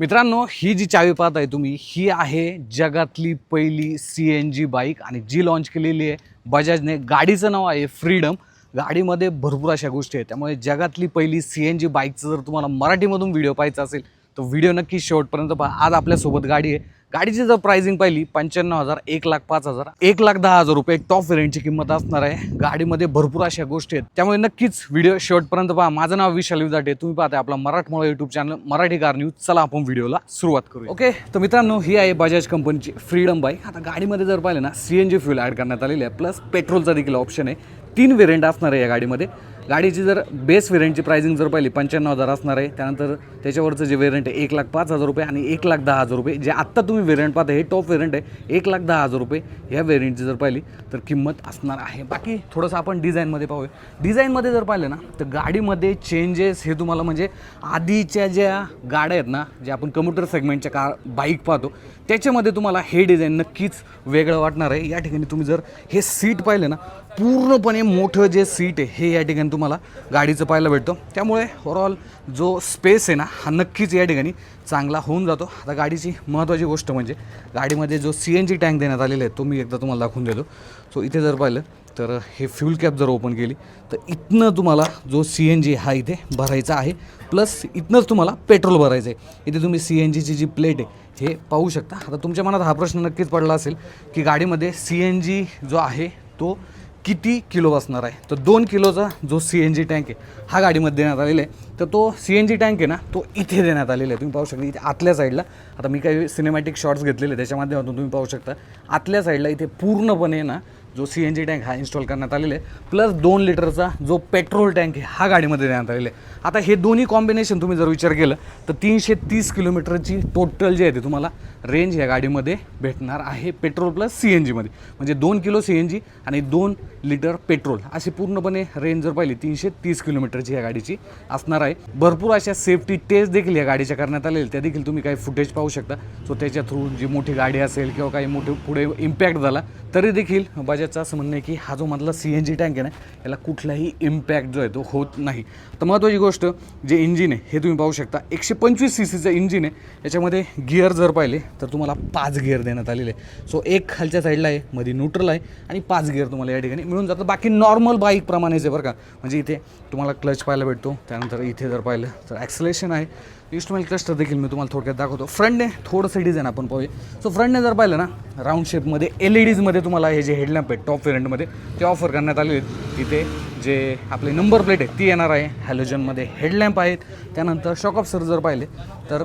मित्रांनो ही जी चावी पाहत आहे तुम्ही ही आहे जगातली पहिली सी एन जी बाईक आणि जी लॉन्च केलेली आहे बजाजने गाडीचं नाव आहे फ्रीडम गाडीमध्ये भरपूर अशा गोष्टी आहेत. त्यामुळे जगातली पहिली सी एन जी बाईकचं जर तुम्हाला मराठीमधून व्हिडिओ पाहायचा असेल तर व्हिडिओ नक्की शेवटपर्यंत पहा. आज आपल्यासोबत गाडी आहे. गाडीची जर प्राइसिंग पाहिली पंच्याण्णव हजार एक लाख पाच हजार एक लाख दहा हजार रुपये टॉप व्हेरियंटची किंमत असणार आहे. गाडीमध्ये भरपूर अशा गोष्टी आहेत. त्यामुळे नक्कीच व्हिडिओ शेवटपर्यंत पहा. माझं नाव विशाल विदाटे तुम्ही पाहता आपला मराठमोळा YouTube channel Marathi car news चला आपण व्हिडिओला सुरुवात करू ओके तर मित्रांनो ही आहे बजाज कंपनीची फ्रीडम बाईक आता गाडीमध्ये जर पाहिलं ना C N G fuel add करण्यात आलेली आहे. प्लस पेट्रोलचा देखील ऑप्शन आहे. तीन व्हेरियंट असणार आहे या गाडीमध्ये. गाडीची जर बेस व्हेरियंटची प्राइसिंग जर पाहिली पंच्याण्णव हजार असणार आहे. त्यानंतर त्याच्यावरचं जे व्हेरियंट आहे एक लाख पाच हजार रुपये आणि एक लाख दहा हजार रुपये. जे आत्ता तुम्ही व्हेरियंट पाहता हे टॉप व्हेरियंट आहे. एक लाख दहा हजार रुपये. ह्या व्हेरियंटची जर पाहिली तर किंमत असणार आहे. बाकी थोडंसं आपण डिझाईनमध्ये पाहूया. डिझाईनमध्ये जर पाहिलं ना तर गाडीमध्ये चेंजेस हे तुम्हाला म्हणजे आधीच्या ज्या गाड्या आहेत ना ज्या आपण कम्प्युटर सेगमेंटच्या कार बाईक पाहतो त्याच्यामध्ये तुम्हाला हे डिझाईन नक्कीच वेगळं वाटणार आहे. या ठिकाणी तुम्ही जर हे सीट पाहिलं ना पूर्णपणे मोठं जे सीट आहे हे या ठिकाणी तुम्हाला गाडीचं पाहायला भेटतं. त्यामुळे ओवरऑल जो स्पेस आहे ना हा नक्कीच या ठिकाणी चांगला होऊन जातो. आता गाडीची महत्त्वाची गोष्ट म्हणजे गाडीमध्ये जो सी एन जी टँक देण्यात आलेला आहे तो मी एकदा तुम्हाला दाखवून देतो. सो इथे जर पाहिलं तर हे फ्यूल कॅप जर ओपन केली तर इथनं तुम्हाला जो सी एन जी हा इथे भरायचा आहे प्लस इथनंच तुम्हाला पेट्रोल भरायचं आहे. इथे तुम्ही सी एन जीची जी प्लेट आहे हे पाहू शकता. आता तुमच्या मनात हा प्रश्न नक्कीच पडला असेल की गाडीमध्ये सी एन जी जो आहे तो किती किलो असणार आहे? तर दोन किलोचा जो सी एन जी टँक आहे हा गाडीमध्ये देण्यात आलेला आहे. तर तो सी एन जी टँक आहे ना तो इथे देण्यात आलेला आहे. तुम्ही पाहू शकता इथे आतल्या साईडला आता मी काही सिनेमॅटिक शॉट्स घेतलेले त्याच्या माध्यमातून तुम्ही पाहू शकता. आतल्या साईडला इथे पूर्णपणे ना जो सी एन जी टँक हा इन्स्टॉल करण्यात आलेला आहे. प्लस दोन लिटरचा जो पेट्रोल टँक आहे हा गाडीमध्ये देण्यात आलेला आहे. आता हे दोन्ही कॉम्बिनेशन तुम्ही जर विचार केलं तर तीनशे तीस किलोमीटरची टोटल जे आहे ते तुम्हाला रेंज या गाडीमध्ये भेटणार आहे पेट्रोल प्लस सी एन जीमध्ये म्हणजे दोन किलो सी एन जी आणि दोन लिटर पेट्रोल अशी पूर्णपणे रेंज जर पाहिली तीनशे तीस किलोमीटरची या गाडीची असणार आहे. भरपूर अशा सेफ्टी टेस्ट देखील या गाडीच्या करण्यात आलेल्या त्या देखील तुम्ही काही फुटेज पाहू शकता. सो त्याच्या थ्रू जी मोठी गाडी असेल किंवा काही मोठे पुढे इम्पॅक्ट झाला तरी देखील बजाजचं असं म्हणणं आहे की हा जो मधला सी एन जी टँक आहे ना याला कुठलाही इम्पॅक्ट जो आहे तो होत नाही. तर महत्त्वाची गोष्ट जे इंजिन आहे हे तुम्ही पाहू शकता. एकशे पंचवीस सी सीचं इंजिन आहे. याच्यामध्ये गिअर जर पाहिले तर तुम्हाला पाच गिअर देण्यात आलेले आहे सो एक खालच्या साईडला आहे मध्ये न्यूट्रल आहे आणि पाच गिअर तुम्हाला या ठिकाणी मिळून जातं बाकी नॉर्मल बाईकप्रमाणेच आहे बरं का. म्हणजे इथे तुम्हाला क्लच पाहायला भेटतो. त्यानंतर इथे जर पाहिलं तर ॲक्सलेशन आहे. इन्स्ट्रुमेंट क्लस्टर देखील मी तुम्हाला थोडक्यात दाखवतो. फ्रंटने थोडंसं डिझाईन आपण पाहूया. सो फ्रंटने जर पाहिलं ना राऊंड शेपमध्ये एल ई डीजमध्ये तुम्हाला हे जे हेडलॅम्प आहेत टॉप व्हेरियंटमध्ये ते ऑफर करण्यात आले आहेत. तिथे जे आपले नंबर प्लेट आहे ती येणार आहे. हॅलोजनमध्ये हेडलॅम्प आहेत. त्यानंतर शॉकऑफसर जर पाहिले तर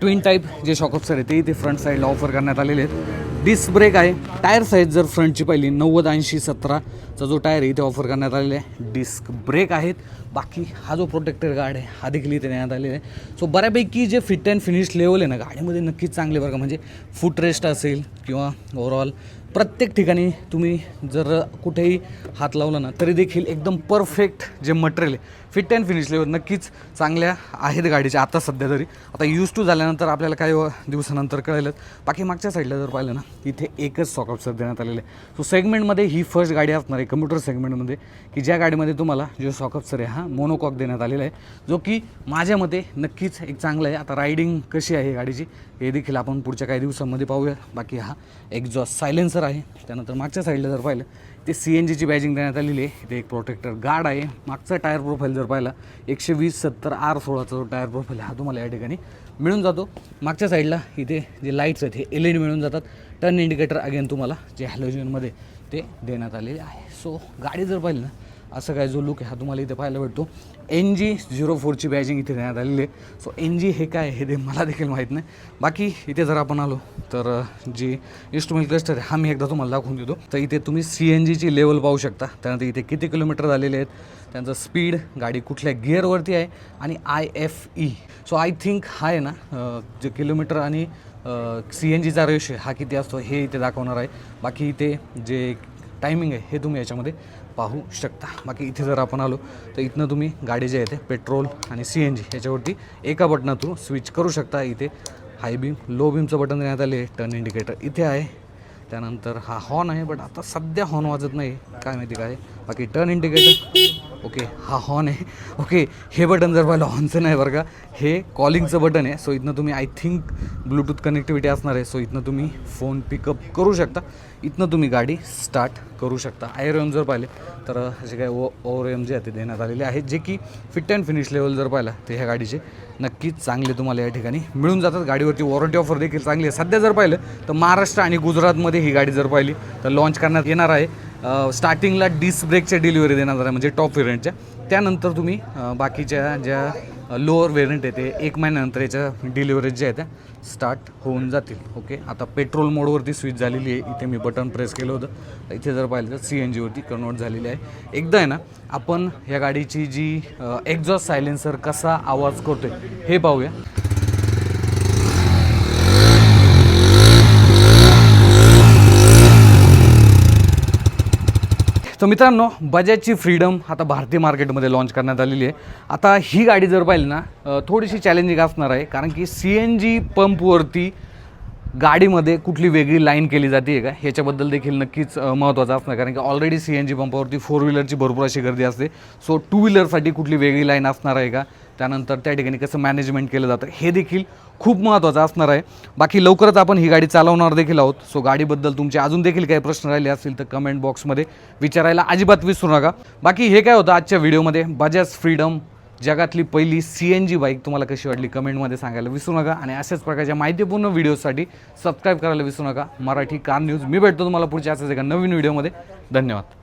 ट्विन टाईप जे शॉकऑफसर सर आहे ते इथे फ्रंट साईडला ऑफर करण्यात आलेले आहेत. डिस्क ब्रेक आहे. टायर साईज जर फ्रंटची पाहिली नव्वद ऐंशी सतराचा जो टायर आहे इथे ऑफर करण्यात आलेला आहे. डिस्क ब्रेक आहेत. बाकी हा जो प्रोटेक्टर गार्ड आहे हा देखील इथे देण्यात आलेला आहे. सो बऱ्यापैकी जे फिट अँड फिनिश लेवल आहे ना गाडीमध्ये नक्कीच चांगले बरं का. म्हणजे फूट रेस्ट असेल किंवा ओव्हरऑल प्रत्येक ठिकाणी तुम्ही जर कुठेही हात लावला ना तरी देखील एकदम परफेक्ट जे मटेरियल आहे फिट अँड फिनिश लेवल नक्कीच चांगल्या आहेत गाडीच्या आता सध्या तरी. आता यूज टू झाल्यानंतर आपल्याला काही दिवसानंतर कळेलच. बाकी मागच्या साईडला जर पाहिलं ना इथे एकच सॉकअप सर देण्यात आलेलं आहे. सो सेगमेंटमध्ये ही फर्स्ट गाडी असणार आहे कम्प्युटर सेगमेंटमध्ये की ज्या गाडीमध्ये तुम्हाला जो सॉकअप सर आहे हा मोनोकॉक देण्यात आलेला आहे जो की माझ्या मते नक्कीच एक चांगला आहे. आता रायडिंग कशी आहे गाडीची हे देखील आपण पुढच्या काही दिवसांमध्ये पाहूया. बाकी हा एक्झॉस्ट सायलेन्सर आहे. त्यानंतर मागच्या साईडला जर पाहिलं ते सी एन जीची बॅजिंग देण्यात आलेली आहे. इथे एक प्रोटेक्टर गार्ड आहे. मागचा टायर प्रोफाईल जर पाहिला एकशे वीस सत्तर आर सोळाचा जो टायर प्रोफाईल हा तुम्हाला या ठिकाणी मिळून जातो. मागच्या साईडला इथे जे लाईट्स आहेत हे एल ई डी मिळून जातात. टर्न इंडिकेटर अगेन तुम्हाला जे हॅलोजनमध्ये ते देण्यात आलेले आहे. सो गाडी जर पाहिली ना असं काय जो लुक आहे हा तुम्हाला इथे पाहायला भेटतो. एन जी झिरो फोरची बॅजिंग इथे देण्यात आलेली आहे. सो एन जी हे काय हे ते मला देखील माहीत नाही. बाकी इथे जर आपण आलो तर जी इन्स्ट्रुमेंट क्लस्टर आहे हा मी एकदा तुम्हाला दाखवून देतो. तर इथे तुम्ही सी एन जीची लेवल पाहू शकता. त्यानंतर इथे किती किलोमीटर झालेले आहेत त्यांचं स्पीड गाडी कुठल्या गिअरवरती आहे आणि I F E so I think हा आहे ना जे किलोमीटर आणि सी एन जीचा रेश हा किती असतो हे इथे दाखवणार आहे. बाकी इथे जे टायमिंग आहे हे तुम्ही याच्यामध्ये पाहू शकता. बाकी इथे जर आपण आलो तर इथनं तुम्ही गाडी जे आहे ते पेट्रोल आणि सी एन जी याच्यावरती एका बटनातून स्विच करू शकता. इथे हाय बीम लो बीमचं बटन देण्यात आले टर्न इंडिकेटर इथे आहे. त्यानंतर हा हॉर्न आहे बट आता सध्या हॉर्न वाजत नाही. काय माहिती काय? बाकी टर्न इंडिकेटर ओके हा हॉर्न आहे. ओके हे बटन जर पाहिलं हॉर्नचं नाही बरं का हे कॉलिंगचं बटन आहे. सो इथनं तुम्ही आय थिंक ब्लूटूथ कनेक्टिव्हिटी असणार आहे. सो इथनं तुम्ही फोन पिकअप करू शकता. इथनं तुम्ही गाडी स्टार्ट करू शकता. आयर एम जर पाहिले तर जे काय ओ ओवर एम जे आहे ते देण्यात आलेले आहेत जे की फिट अँड फिनिश लेवल जर पाहिलं तर ह्या गाडीचे नक्कीच चांगले तुम्हाला या ठिकाणी मिळून जातात. गाडीवरती वॉरंटी ऑफर देखील चांगली आहे. सध्या जर पाहिलं तर महाराष्ट्र आणि गुजरातमध्ये ही गाडी जर पाहिली तर लॉन्च करण्यात येणार आहे. स्टार्टिंगला डिस्क ब्रेकच्या डिलिव्हरी देण्यात आहे म्हणजे टॉप व्हेरियंटच्या त्यानंतर तुम्ही बाकीच्या ज्या लोअर व्हेरियंट आहे ते एक महिन्यानंतर याच्या डिलिव्हरीज ज्या आहेत त्या स्टार्ट होऊन जातील. ओके आता पेट्रोल मोडवरती स्विच झालेली आहे. इथे मी बटन प्रेस केलं होतं. इथे जर पाहिलं तर सी एन जीवरती कन्वर्ट झालेली आहे. एकदा आहे ना आपण या गाडीची जी एक्झॉस्ट सायलेन्सर कसा आवाज करतोय हे पाहूया. तर मित्रांनो बजाजची फ्रीडम आता भारतीय मार्केटमध्ये लॉन्च करण्यात आलेली आहे. आता ही गाडी जर पाहिली ना थोडीशी चॅलेंजिंग असणार आहे कारण की सी एन जी पंपवरती गाडीमध्ये कुठली वेगळी लाईन केली जाते का ह्याच्याबद्दल देखील नक्कीच महत्त्वाचं असणार कारण की ऑलरेडी सी एन जी पंपावरती फोर व्हीलरची भरपूर अशी गर्दी असते. सो टू व्हीलरसाठी कुठली वेगळी लाईन असणार आहे का त्यानंतर त्या ठिकाणी कसं मॅनेजमेंट केलं जातं हे देखील खूप महत्त्वाचं असणार आहे. बाकी लवकरच आपण ही गाडी चालवणार देखील आहोत. सो गाडीबद्दल तुमचे अजून देखील काही प्रश्न राहिले असतील तर कमेंट बॉक्समध्ये विचारायला अजिबात विसरू नका. बाकी हे काय होतं आजच्या व्हिडिओमध्ये? बजाज फ्रीडम जगातली पहिली सी एन जी बाईक तुम्हाला कशी वाटली कमेंटमध्ये सांगायला विसरू नका. आणि अशाच प्रकारच्या माहितीपूर्ण व्हिडिओसाठी सबस्क्राईब करायला विसरू नका. मराठी कार न्यूज मी भेटतो तुम्हाला पुढच्या असाच एका नवीन व्हिडिओमध्ये. धन्यवाद.